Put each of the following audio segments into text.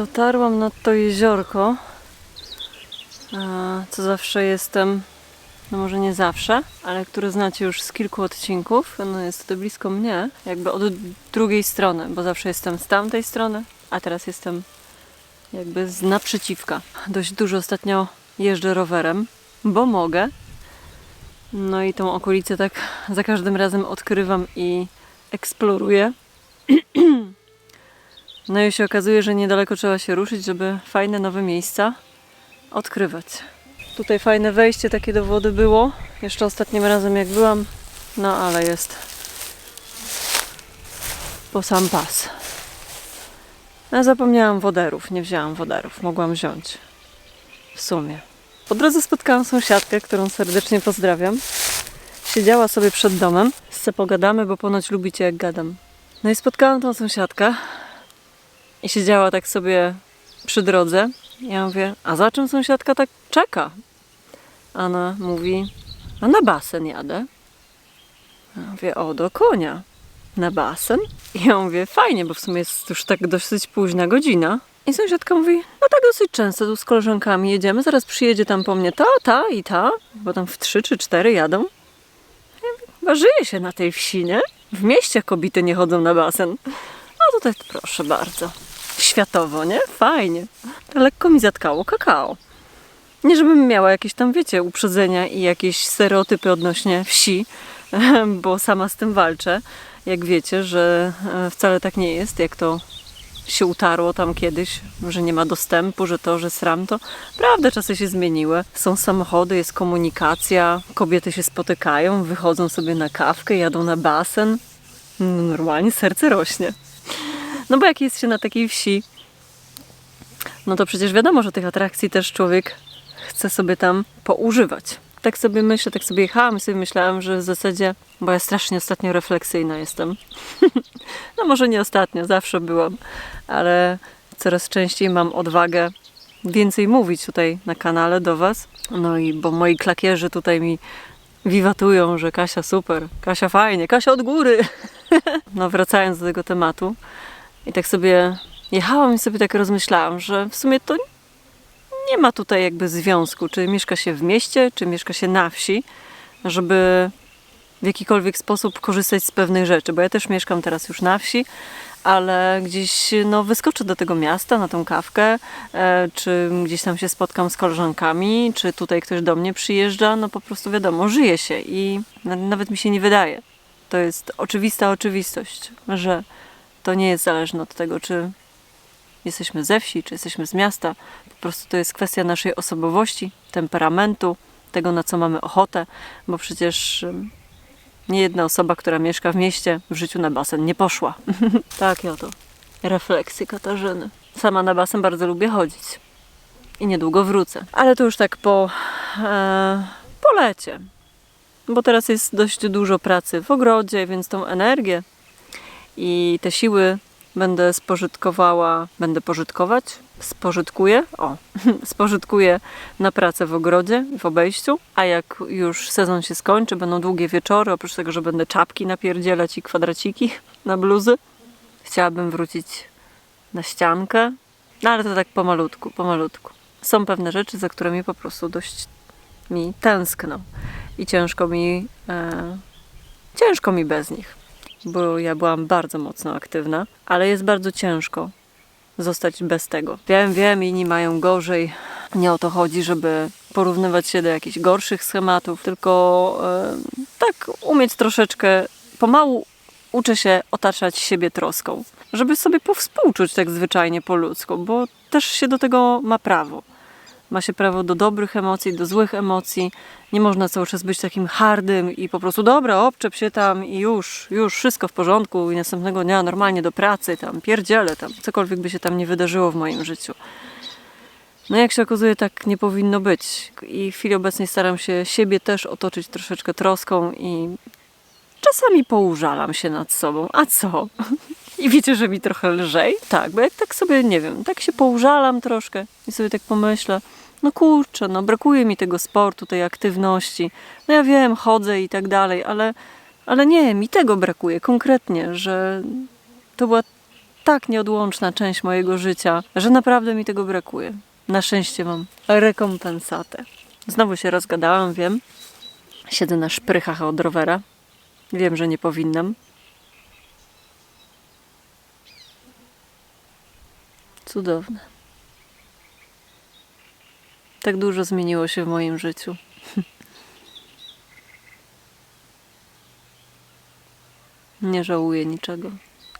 Dotarłam nad to jeziorko, co zawsze jestem, no może nie zawsze, ale które znacie już z kilku odcinków. No jest to blisko mnie, jakby od drugiej strony, bo zawsze jestem z tamtej strony, a teraz jestem jakby z naprzeciwka. Dość dużo ostatnio jeżdżę rowerem, bo mogę. No i tą okolicę tak za każdym razem odkrywam i eksploruję. No i się okazuje, że niedaleko trzeba się ruszyć, żeby fajne nowe miejsca odkrywać. Tutaj fajne wejście takie do wody było. Jeszcze ostatnim razem jak byłam, no ale jest po sam pas. Ja zapomniałam woderów, nie wzięłam woderów. Mogłam wziąć. W sumie. Po drodze spotkałam sąsiadkę, którą serdecznie pozdrawiam. Siedziała sobie przed domem. Se pogadamy, bo ponoć lubicie jak gadam. No i spotkałam tą sąsiadkę i siedziała tak sobie przy drodze. Ja mówię, a za czym sąsiadka tak czeka? Ona mówi, a na basen jadę. Ja mówię, o, do konia. Na basen? I ja mówię, fajnie, bo w sumie jest już tak dosyć późna godzina. I sąsiadka mówi, no tak dosyć często tu z koleżankami jedziemy, zaraz przyjedzie tam po mnie ta, ta i ta, bo tam w trzy czy cztery jadą. Chyba żyje się na tej wsi, nie? W mieście kobiety nie chodzą na basen. A tutaj proszę bardzo. Światowo, nie? Fajnie. Lekko mi zatkało kakao. Nie żebym miała jakieś tam, wiecie, uprzedzenia i jakieś stereotypy odnośnie wsi, bo sama z tym walczę. Jak wiecie, że e, wcale tak nie jest, jak to się utarło tam kiedyś, że nie ma dostępu, że to, że sram to. Prawda, czasy się zmieniły. Są samochody, jest komunikacja, kobiety się spotykają, wychodzą sobie na kawkę, jadą na basen. No, Normalnie serce rośnie. No bo jak jest się na takiej wsi, no to przecież wiadomo, że tych atrakcji też człowiek chce sobie tam poużywać. Tak sobie myślę, tak sobie jechałam i sobie myślałam, że w zasadzie, bo ja strasznie ostatnio refleksyjna jestem. no może nie ostatnio, zawsze byłam, ale coraz częściej mam odwagę więcej mówić tutaj na kanale do Was. No i bo moi klakierzy tutaj mi wiwatują, że Kasia super, Kasia fajnie, Kasia od góry. no wracając do tego tematu i tak sobie jechałam i sobie tak rozmyślałam, że w sumie to nie ma tutaj jakby związku, czy mieszka się w mieście, czy mieszka się na wsi, żeby w jakikolwiek sposób korzystać z pewnych rzeczy, bo ja też mieszkam teraz już na wsi, ale gdzieś no, wyskoczę do tego miasta na tą kawkę, e, czy gdzieś tam się spotkam z koleżankami, czy tutaj ktoś do mnie przyjeżdża, no po prostu wiadomo, żyje się i na- nawet mi się nie wydaje. To jest oczywista oczywistość, że to nie jest zależne od tego, czy jesteśmy ze wsi, czy jesteśmy z miasta. Po prostu to jest kwestia naszej osobowości, temperamentu, tego na co mamy ochotę, bo przecież nie jedna osoba, która mieszka w mieście, w życiu na basen nie poszła. Takie oto refleksje Katarzyny. Sama na basen bardzo lubię chodzić i niedługo wrócę. Ale to już tak po, e, po lecie, bo teraz jest dość dużo pracy w ogrodzie, więc tą energię i te siły będę spożytkowała, będę pożytkować, spożytkuję, o, spożytkuję na pracę w ogrodzie, w obejściu, a jak już sezon się skończy, będą długie wieczory, oprócz tego, że będę czapki napierdzielać i kwadraciki na bluzy, chciałabym wrócić na ściankę, no ale to tak pomalutku, pomalutku. Są pewne rzeczy, za którymi po prostu dość mi tęskno. I ciężko mi, e, ciężko mi bez nich bo ja byłam bardzo mocno aktywna, ale jest bardzo ciężko zostać bez tego. Wiem, wiem, inni mają gorzej. Nie o to chodzi, żeby porównywać się do jakichś gorszych schematów, tylko tak umieć troszeczkę pomału uczę się otaczać siebie troską, żeby sobie powspółczuć tak zwyczajnie po ludzku, bo też się do tego ma prawo. Ma się prawo do dobrych emocji, do złych emocji. Nie można cały czas być takim hardym i po prostu dobra, obczep się tam i już, już wszystko w porządku i następnego dnia normalnie do pracy, tam pierdzielę, tam cokolwiek by się tam nie wydarzyło w moim życiu. No jak się okazuje, tak nie powinno być. I w chwili obecnej staram się siebie też otoczyć troszeczkę troską i czasami poużalam się nad sobą. A co? I wiecie, że mi trochę lżej? Tak, bo jak tak sobie, nie wiem, tak się poużalam troszkę i sobie tak pomyślę, no kurczę, no brakuje mi tego sportu, tej aktywności. No ja wiem, chodzę i tak dalej, ale, ale nie, mi tego brakuje konkretnie, że to była tak nieodłączna część mojego życia, że naprawdę mi tego brakuje. Na szczęście mam rekompensatę. Znowu się rozgadałam, wiem. Siedzę na szprychach od rowera. Wiem, że nie powinnam. Cudowne. Tak dużo zmieniło się w moim życiu. Nie żałuję niczego.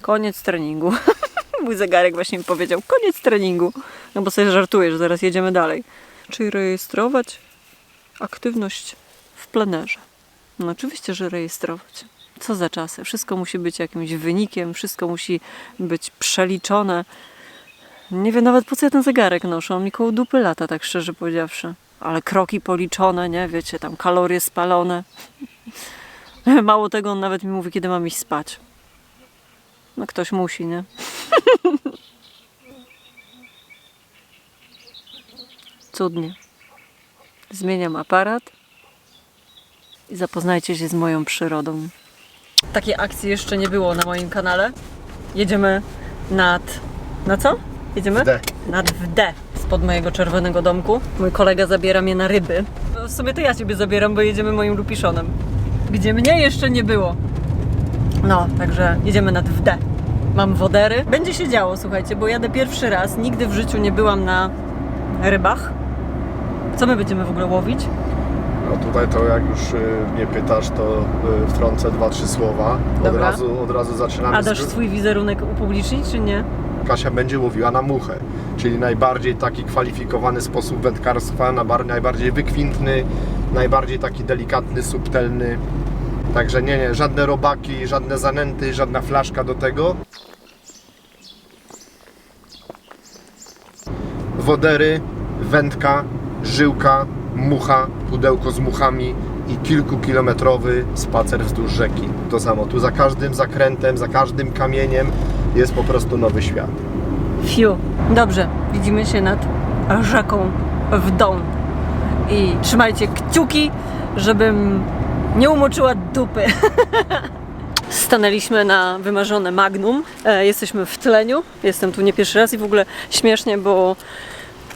Koniec treningu. Mój zegarek właśnie mi powiedział, koniec treningu. No bo sobie żartuję, że zaraz jedziemy dalej. Czyli rejestrować aktywność w plenerze. No oczywiście, że rejestrować. Co za czasy? Wszystko musi być jakimś wynikiem, wszystko musi być przeliczone. Nie wiem nawet po co ja ten zegarek noszę. On mi koło dupy lata, tak szczerze powiedziawszy. Ale kroki policzone, nie? Wiecie, tam kalorie spalone. Mało tego, on nawet mi mówi, kiedy mam iść spać. No ktoś musi, nie? Cudnie. Zmieniam aparat i zapoznajcie się z moją przyrodą. Takiej akcji jeszcze nie było na moim kanale. Jedziemy nad... Na co? Jedziemy? W D. Nad w D, spod mojego czerwonego domku. Mój kolega zabiera mnie na ryby. No, W sumie to ja ciebie zabieram, bo jedziemy moim lupiszonem. Gdzie mnie jeszcze nie było. No, także jedziemy nad w D. Mam wodery. Będzie się działo, słuchajcie, bo jadę pierwszy raz. Nigdy w życiu nie byłam na rybach. Co my będziemy w ogóle łowić? No tutaj to jak już y, mnie pytasz, to y, wtrącę dwa, trzy słowa. Od Dobra. razu, od razu zaczynamy. A dasz swój wizerunek upublicznić, czy nie? Kasia będzie łowiła na muchę, czyli najbardziej taki kwalifikowany sposób wędkarstwa, najbardziej wykwintny, najbardziej taki delikatny, subtelny. Także nie, nie, żadne robaki, żadne zanęty, żadna flaszka do tego. Wodery, wędka, żyłka, mucha, pudełko z muchami i kilkukilometrowy spacer wzdłuż rzeki. To samo, tu za każdym zakrętem, za każdym kamieniem jest po prostu nowy świat. Fiu. Dobrze, widzimy się nad rzeką w Don. I trzymajcie kciuki, żebym nie umoczyła dupy. Stanęliśmy na wymarzone Magnum. E, jesteśmy w tleniu. Jestem tu nie pierwszy raz i w ogóle śmiesznie, bo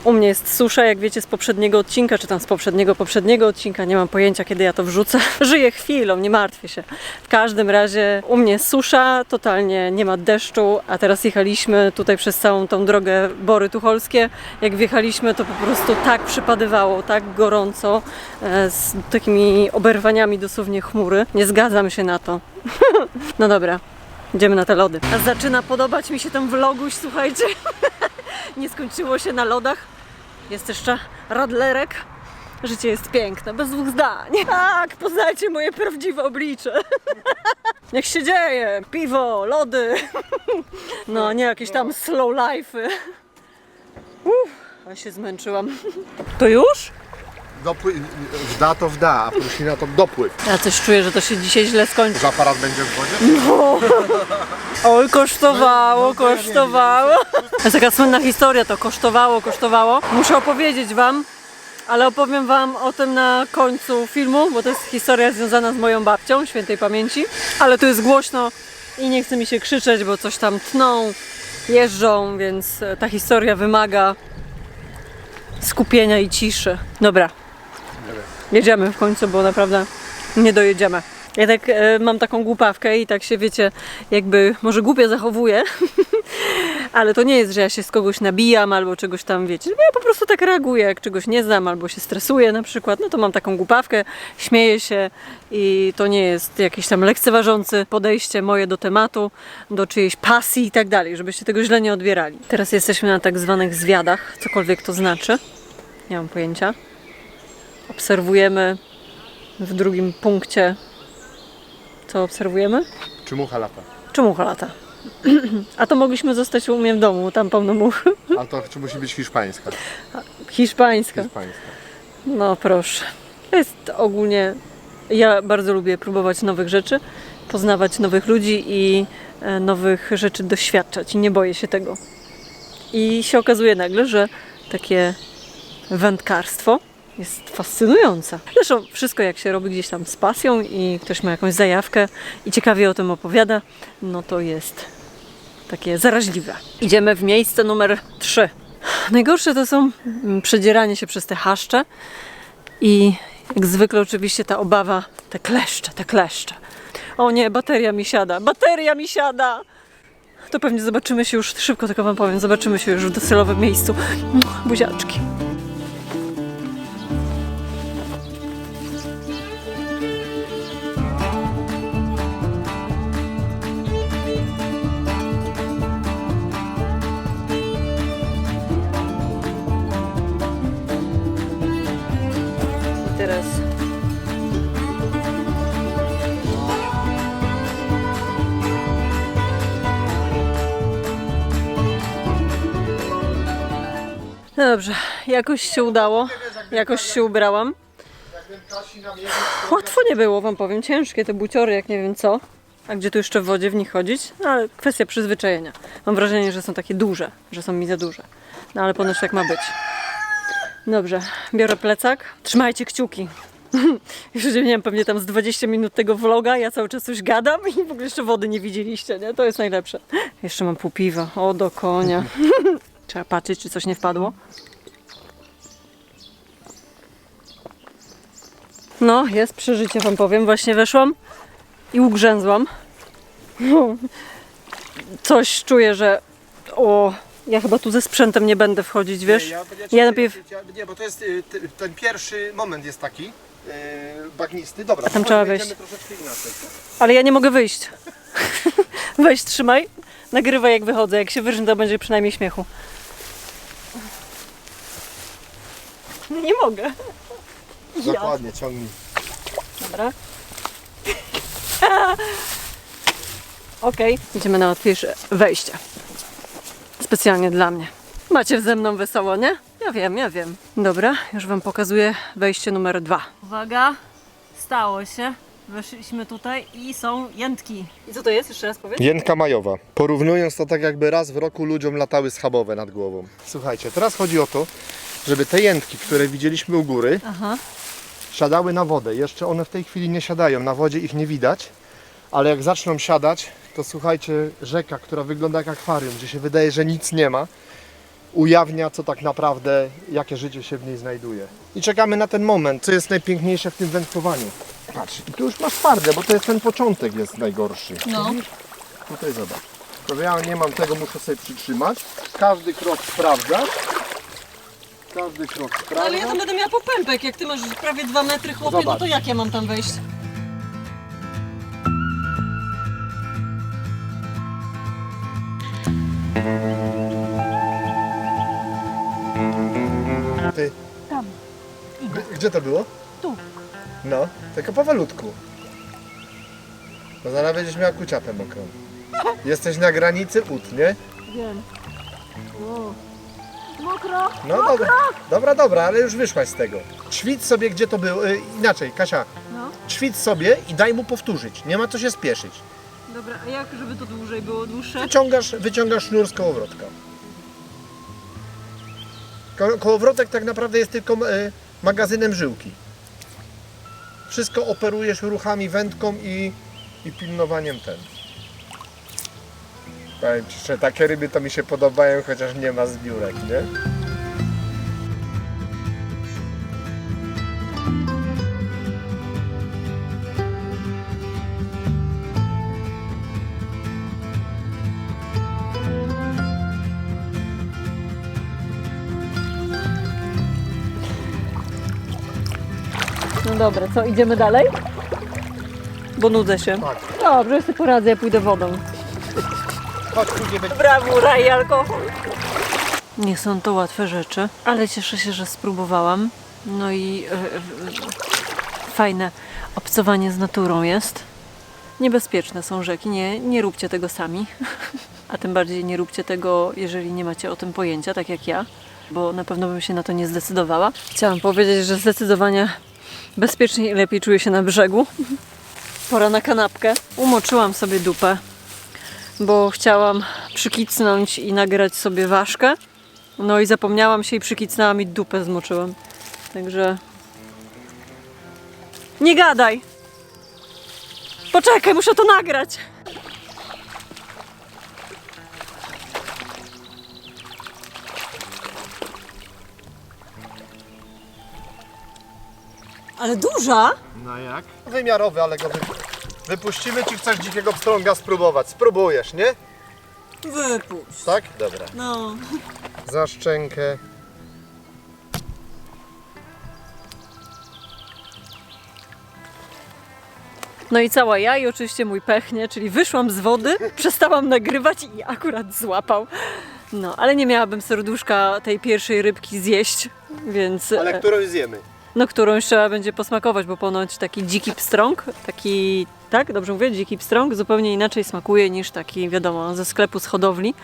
u mnie jest susza, jak wiecie, z poprzedniego odcinka, czy tam z poprzedniego, poprzedniego odcinka. Nie mam pojęcia, kiedy ja to wrzucę. Żyję chwilą, nie martwię się. W każdym razie u mnie susza, totalnie nie ma deszczu, a teraz jechaliśmy tutaj przez całą tą drogę Bory Tucholskie. Jak wjechaliśmy, to po prostu tak przypadywało, tak gorąco, e, z takimi oberwaniami dosłownie chmury. Nie zgadzam się na to. no dobra, idziemy na te lody. A zaczyna podobać mi się ten vloguś, słuchajcie. nie skończyło się na lodach. Jest jeszcze radlerek. Życie jest piękne, bez dwóch zdań. Tak, poznajcie moje prawdziwe oblicze. Niech się dzieje. Piwo, lody. No, nie jakieś tam slow life'y. Uff, ale się zmęczyłam. To już? Dopły- wda to wda, a prosina to dopływ. Ja coś czuję, że to się dzisiaj źle skończy. Że aparat będzie w wodzie? Oj, kosztowało, kosztowało. To jest taka słynna historia, to kosztowało, kosztowało. Muszę opowiedzieć Wam, ale opowiem Wam o tym na końcu filmu, bo to jest historia związana z moją babcią, świętej pamięci. Ale tu jest głośno i nie chce mi się krzyczeć, bo coś tam tną, jeżdżą, więc ta historia wymaga skupienia i ciszy. Dobra, jedziemy w końcu, bo naprawdę nie dojedziemy. Ja tak e, mam taką głupawkę i tak się wiecie, jakby może głupio zachowuję, ale to nie jest, że ja się z kogoś nabijam albo czegoś tam wiecie. Ja po prostu tak reaguję, jak czegoś nie znam albo się stresuję na przykład, no to mam taką głupawkę, śmieję się i to nie jest jakieś tam lekceważące podejście moje do tematu, do czyjejś pasji i tak dalej, żebyście tego źle nie odbierali. Teraz jesteśmy na tak zwanych zwiadach, cokolwiek to znaczy. Nie mam pojęcia. Obserwujemy w drugim punkcie. Co obserwujemy? Czy mucha lata? Czy mucha lata? A to mogliśmy zostać u mnie w domu, tam pełno much. A to czy musi być hiszpańska? Hiszpańska. Hiszpańska. No proszę. To jest ogólnie. Ja bardzo lubię próbować nowych rzeczy, poznawać nowych ludzi i e, nowych rzeczy doświadczać i nie boję się tego. I się okazuje nagle, że takie wędkarstwo jest fascynujące. Zresztą wszystko jak się robi gdzieś tam z pasją i ktoś ma jakąś zajawkę i ciekawie o tym opowiada, no to jest takie zaraźliwe. Idziemy w miejsce numer 3. Najgorsze to są mm, przedzieranie się przez te chaszcze i jak zwykle oczywiście ta obawa, te kleszcze, te kleszcze. O nie, bateria mi siada, bateria mi siada! To pewnie zobaczymy się już, szybko tylko wam powiem, zobaczymy się już w docelowym miejscu. Buziaczki. Dobrze, jakoś się udało, jakoś się ubrałam. Łatwo nie było, wam powiem, ciężkie te buciory, jak nie wiem co. A gdzie tu jeszcze w wodzie w nich chodzić? No, ale kwestia przyzwyczajenia. Mam wrażenie, że są takie duże, że są mi za duże. No ale ponoć tak ma być. Dobrze, biorę plecak. Trzymajcie kciuki. Już nie wiem, pewnie tam z 20 minut tego vloga, ja cały czas coś gadam i w ogóle jeszcze wody nie widzieliście, nie? To jest najlepsze. Jeszcze mam pół piwa. O, do konia. Trzeba patrzeć, czy coś nie wpadło. No, jest przeżycie, wam powiem. Właśnie weszłam i ugrzęzłam. No, Coś czuję, że o, ja chyba tu ze sprzętem nie będę wchodzić, wiesz? Nie, ja, Ja najpierw- nie, bo to jest y, ten pierwszy moment jest taki y, bagnisty. Dobra, Tam to trzeba wejść. Ale ja nie mogę wyjść. Weź, trzymaj. Nagrywaj jak wychodzę. Jak się wyżnę, to będzie przynajmniej śmiechu. Nie mogę. Dokładnie, ciągnij. Dobra. Okej, idziemy na łatwiejsze wejście. Specjalnie dla mnie. Macie ze mną wesoło, nie? Ja wiem, ja wiem. Dobra, już Wam pokazuję wejście numer dwa. Uwaga, stało się. Weszliśmy tutaj i są jętki. I co to jest? Jeszcze raz powiedz. Jętka majowa. Porównując to tak jakby raz w roku ludziom latały schabowe nad głową. Słuchajcie, teraz chodzi o to, żeby te jętki, które widzieliśmy u góry, Aha. Siadały na wodę. Jeszcze one w tej chwili nie siadają, na wodzie ich nie widać, ale jak zaczną siadać, to słuchajcie, rzeka, która wygląda jak akwarium, gdzie się wydaje, że nic nie ma, ujawnia co tak naprawdę, jakie życie się w niej znajduje. I czekamy na ten moment, co jest najpiękniejsze w tym wędkowaniu. Patrz, i tu już masz twarde, bo to jest ten początek jest najgorszy. No. Tutaj zobacz. To ja nie mam tego, muszę sobie przytrzymać. Każdy krok sprawdzasz. Każdy krok sprawdzasz. Ale ja tam będę miała popępek, jak ty masz prawie dwa metry chłopie, no to jak ja mam tam wejść? Ty. Tam. G- Gdzie to było? Tu. No, tylko powolutku. Bo zaraz będziesz miała kuciapę mokrą. Jesteś na granicy ut, nie? Wiem. O. Mokro. No dobra, dobra, dobra, ale już wyszłaś z tego. Ćwicz sobie gdzie to było, y, inaczej, Kasia, No. ćwicz sobie i daj mu powtórzyć, nie ma co się spieszyć. Dobra, a jak, żeby to dłużej było, dłuższe? Wyciągasz, wyciągasz sznur z kołowrotka. Ko kołowrotek tak naprawdę jest tylko y, magazynem żyłki. Wszystko operujesz ruchami wędką i, i pilnowaniem ten. Powiem Ci, że takie ryby to mi się podobają, chociaż nie ma zbiórek, nie? No dobra, co, idziemy dalej? Bo nudzę się. Tak. Dobrze, ja sobie poradzę, ja pójdę wodą. Chodź, nie będzie. Brawura i alkohol. Nie są to łatwe rzeczy, ale cieszę się, że spróbowałam. No i e, e, fajne obcowanie z naturą jest. Niebezpieczne są rzeki, nie, nie róbcie tego sami. A tym bardziej nie róbcie tego, jeżeli nie macie o tym pojęcia, tak jak ja, bo na pewno bym się na to nie zdecydowała. Chciałam powiedzieć, że zdecydowanie bezpieczniej i lepiej czuję się na brzegu. Pora na kanapkę. Umoczyłam sobie dupę bo chciałam przykicnąć i nagrać sobie ważkę. No i zapomniałam się i przykicnęłam i dupę zmoczyłam. Także... Nie gadaj! Poczekaj, muszę to nagrać! Ale duża? No jak? Wymiarowy, ale go wypuścimy. Czy chcesz dzikiego pstrąga spróbować? Spróbujesz, nie? Wypuść. Tak? Dobra. No. Za szczękę. No i cała ja i oczywiście mój pechnie, czyli wyszłam z wody, przestałam nagrywać i akurat złapał. No, ale nie miałabym serduszka tej pierwszej rybki zjeść, więc Ale e, którą zjemy? No którąś trzeba będzie posmakować, bo ponoć taki dziki pstrąg, taki, tak, dobrze mówię, dziki pstrąg zupełnie inaczej smakuje niż taki, wiadomo, ze sklepu z hodowli.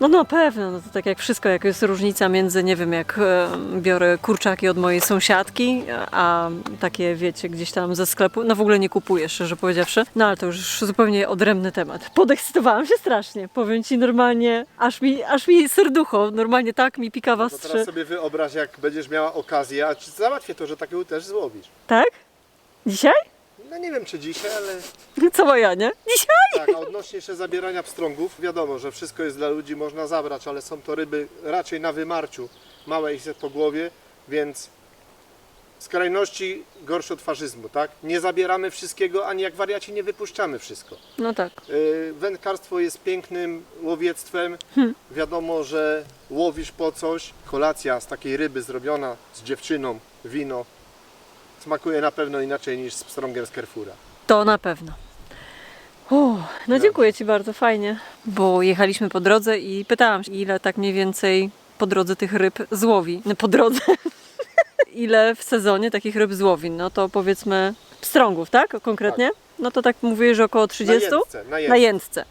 No na pewno, no to tak jak wszystko, jak jest różnica między, nie wiem, jak e, biorę kurczaki od mojej sąsiadki, a takie, wiecie, gdzieś tam ze sklepu, no w ogóle nie kupuję, szczerze powiedziawszy. No ale to już zupełnie odrębny temat. Podekscytowałam się strasznie, powiem Ci normalnie, aż mi, aż mi serducho, normalnie tak mi pikawa To strzy. teraz sobie wyobraź, jak będziesz miała okazję, a czy załatwię to, że takiego też złowisz. Tak? Dzisiaj? No nie wiem, czy dzisiaj, ale Co moja, nie? Dzisiaj? tak, a odnośnie jeszcze zabierania pstrągów, wiadomo, że wszystko jest dla ludzi, można zabrać, ale są to ryby raczej na wymarciu, małe ich po głowie, więc skrajności gorsze od faszyzmu, tak? Nie zabieramy wszystkiego, ani jak wariaci nie wypuszczamy wszystko. No tak. Yy, Wędkarstwo jest pięknym łowiectwem. Wiadomo, że łowisz po coś. Kolacja z takiej ryby zrobiona z dziewczyną, wino, smakuje na pewno inaczej niż z pstrągiem z Carrefoura. To na pewno. Uff, no dziękuję Ci bardzo, fajnie. Bo jechaliśmy po drodze i pytałam się, ile tak mniej więcej po drodze tych ryb złowi. No, po drodze. ile w sezonie takich ryb złowi. No to powiedzmy pstrągów, tak? Konkretnie? No to tak mówię, że około 30? Na jędrce, na Na jędrce. jędrce.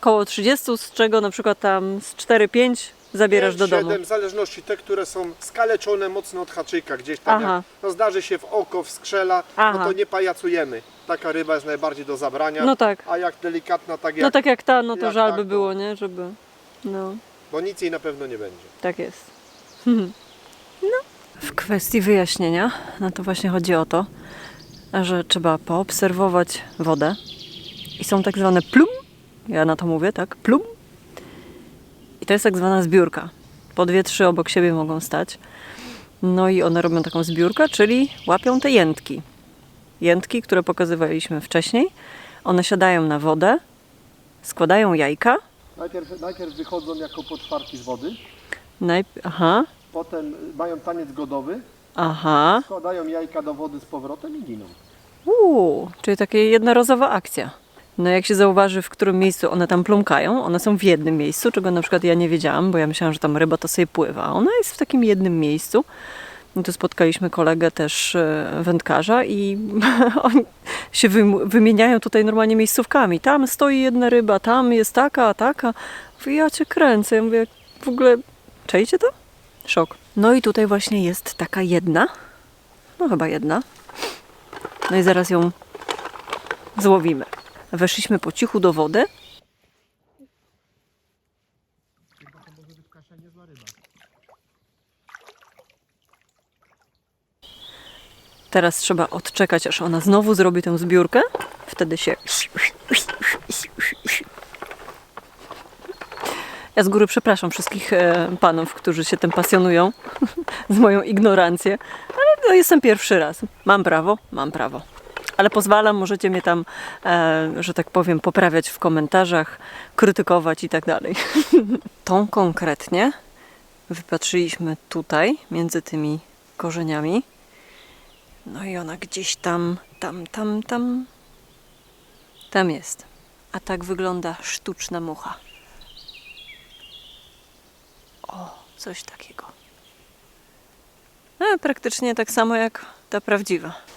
Koło 30, z czego na przykład tam z 4-5 zabierasz do domu. 7, w zależności te, które są skaleczone mocno od haczyka, gdzieś tam Aha. jak, no zdarzy się w oko, w skrzela, Aha. no to nie pajacujemy. Taka ryba jest najbardziej do zabrania, No tak. a jak delikatna, tak jak, No tak jak ta, no to jak żal tak, by to- było, nie? Żeby... No. bo nic jej na pewno nie będzie. Tak jest. No. W kwestii wyjaśnienia, no to właśnie chodzi o to, że trzeba poobserwować wodę i są tak zwane plum, ja na to mówię, tak, plum. To jest tak zwana zbiórka. Po dwie, trzy obok siebie mogą stać. No i one robią taką zbiórkę, czyli łapią te jętki. Jętki, które pokazywaliśmy wcześniej. One siadają na wodę, składają jajka. Najpierw, najpierw wychodzą jako poczwarki z wody, Najp- aha, potem mają taniec godowy, aha. składają jajka do wody z powrotem i giną. Uuu, czyli taka jednorazowa akcja. No jak się zauważy, w którym miejscu one tam plumkają, one są w jednym miejscu, czego na przykład ja nie wiedziałam, bo ja myślałam, że tam ryba to sobie pływa. Ona jest w takim jednym miejscu. No tu spotkaliśmy kolegę też e, wędkarza i oni się wym- wymieniają tutaj normalnie miejscówkami. Tam stoi jedna ryba, tam jest taka, a taka. Mówię, ja cię kręcę. Ja mówię, w ogóle, czajcie to? Szok. No i tutaj właśnie jest taka jedna, no chyba jedna, no i zaraz ją złowimy. Weszliśmy po cichu do wody. Teraz trzeba odczekać, aż ona znowu zrobi tę zbiórkę. Wtedy się. Ja z góry przepraszam wszystkich e, panów, którzy się tym pasjonują, z moją ignorancję, ale no, jestem pierwszy raz. Mam prawo, mam prawo. Ale pozwalam, możecie mnie tam, e, że tak powiem, poprawiać w komentarzach, krytykować i tak dalej. Tą konkretnie wypatrzyliśmy tutaj, między tymi korzeniami. No i ona gdzieś tam, tam, tam, tam, tam jest. A tak wygląda sztuczna mucha. O, coś takiego. E, praktycznie tak samo jak ta prawdziwa.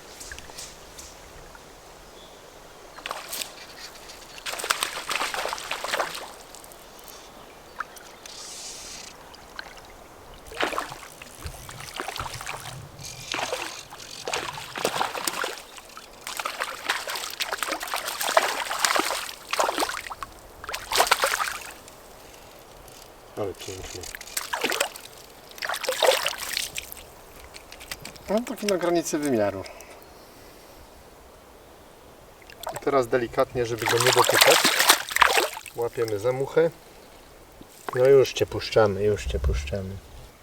Ale pięknie. No taki na granicy wymiaru. I teraz delikatnie, żeby go nie dotykać, łapiemy za muchę. No już Cię puszczamy, już Cię puszczamy.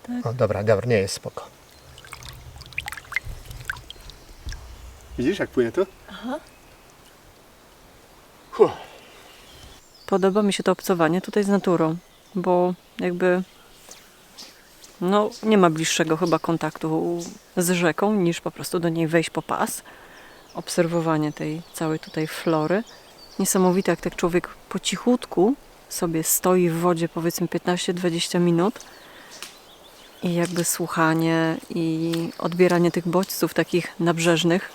Tak. O, dobra, dobra, nie jest spoko. Widzisz jak płynie tu? Podoba mi się to obcowanie tutaj z naturą, bo jakby no nie ma bliższego chyba kontaktu z rzeką niż po prostu do niej wejść po pas. Obserwowanie tej całej tutaj flory. Niesamowite, jak tak człowiek po cichutku sobie stoi w wodzie powiedzmy 15-20 minut i jakby słuchanie i odbieranie tych bodźców takich nabrzeżnych,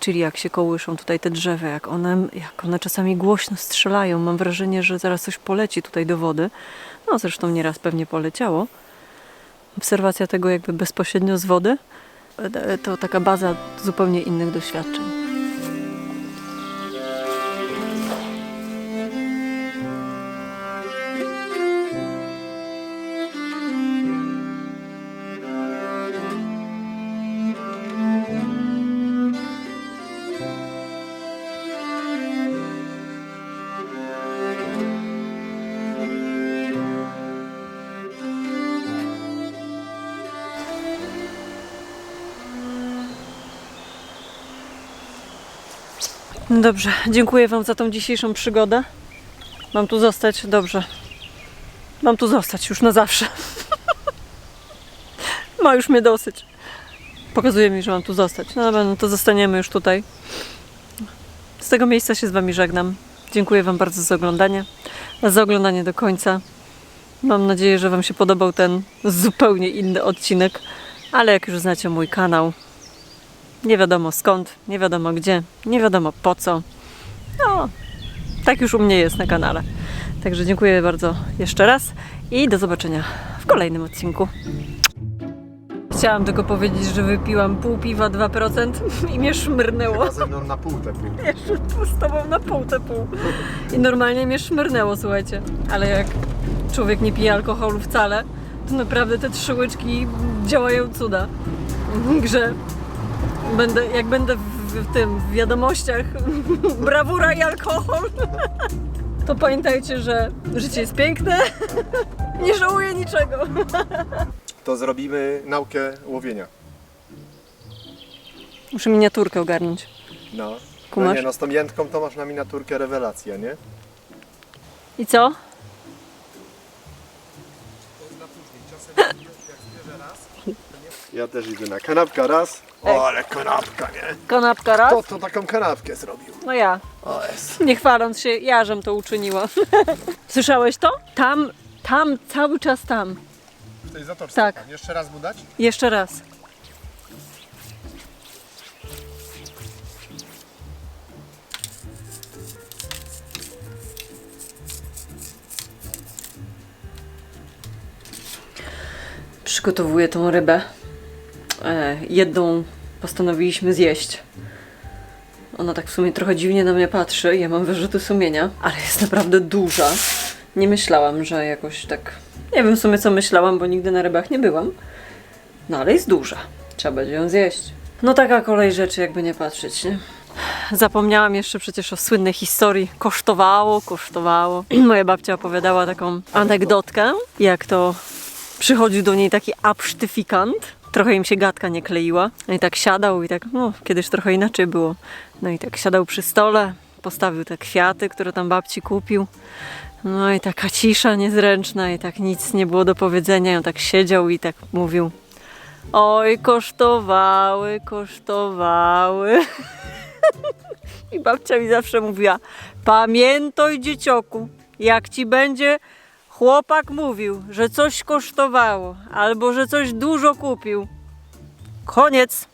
czyli jak się kołyszą tutaj te drzewa, jak one, jak one czasami głośno strzelają. Mam wrażenie, że zaraz coś poleci tutaj do wody. No zresztą nieraz pewnie poleciało. Obserwacja tego jakby bezpośrednio z wody e, to taka baza zupełnie innych doświadczeń. Dobrze, dziękuję Wam za tą dzisiejszą przygodę. Mam tu zostać, dobrze. Mam tu zostać już na zawsze. Ma już mnie dosyć. Pokazuje mi, że mam tu zostać. No dobra, no to zostaniemy już tutaj. Z tego miejsca się z Wami żegnam. Dziękuję Wam bardzo za oglądanie. Za oglądanie do końca. Mam nadzieję, że Wam się podobał ten zupełnie inny odcinek. Ale jak już znacie mój kanał, nie wiadomo skąd, nie wiadomo gdzie, nie wiadomo po co. No, tak już u mnie jest na kanale. Także dziękuję bardzo jeszcze raz i do zobaczenia w kolejnym odcinku. Chciałam tylko powiedzieć, że wypiłam pół piwa 2% i mnie szmrnęło. Chyba ze mną na pół te pół. Jeszcze z tobą na pół te pół. I normalnie mnie szmrnęło, słuchajcie. Ale jak człowiek nie pije alkoholu wcale, to naprawdę te trzy łyczki działają cuda. Grze. Będę, jak będę w, w tym, w wiadomościach brawura i alkohol, to pamiętajcie, że życie jest piękne. Nie żałuję niczego. To zrobimy naukę łowienia. Muszę miniaturkę ogarnąć. No. No Kumasz? nie, no z tą jętką to masz na miniaturkę rewelacja, nie? I co? Ja też idę na kanapka raz. O, ale kanapka, nie? Kanapka raz? To to taką kanapkę zrobił. No ja. O, jest. Nie chwaląc się, ja żem to uczyniła. Słyszałeś to? Tam, tam, cały czas tam. W tej zatoczce Tak. tam. Jeszcze raz mu dać? Jeszcze raz. Przygotowuję tą rybę. E, jedną postanowiliśmy zjeść. Ona tak w sumie trochę dziwnie na mnie patrzy. Ja mam wyrzuty sumienia, ale jest naprawdę duża. Nie myślałam, że jakoś tak. Nie wiem w sumie co myślałam, bo nigdy na rybach nie byłam. No ale jest duża. Trzeba będzie ją zjeść. No taka kolej rzeczy, jakby nie patrzeć, nie? Zapomniałam jeszcze przecież o słynnej historii. Kosztowało, kosztowało. Moja babcia opowiadała taką anegdotkę, jak to przychodził do niej taki absztyfikant. Trochę im się gadka nie kleiła. No i tak siadał i tak, no kiedyś trochę inaczej było. No i tak siadał przy stole, postawił te kwiaty, które tam babci kupił. No i taka cisza niezręczna i tak nic nie było do powiedzenia. I on tak siedział i tak mówił. Oj, kosztowały, kosztowały. I babcia mi zawsze mówiła: Pamiętaj, dziecioku, jak ci będzie chłopak mówił, że coś kosztowało, albo że coś dużo kupił. Koniec.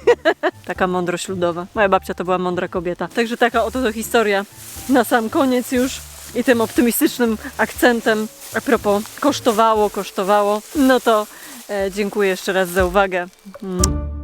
taka mądrość ludowa. Moja babcia to była mądra kobieta. Także taka oto to historia. Na sam koniec już i tym optymistycznym akcentem a propos kosztowało, kosztowało. No to e, dziękuję jeszcze raz za uwagę. Mm.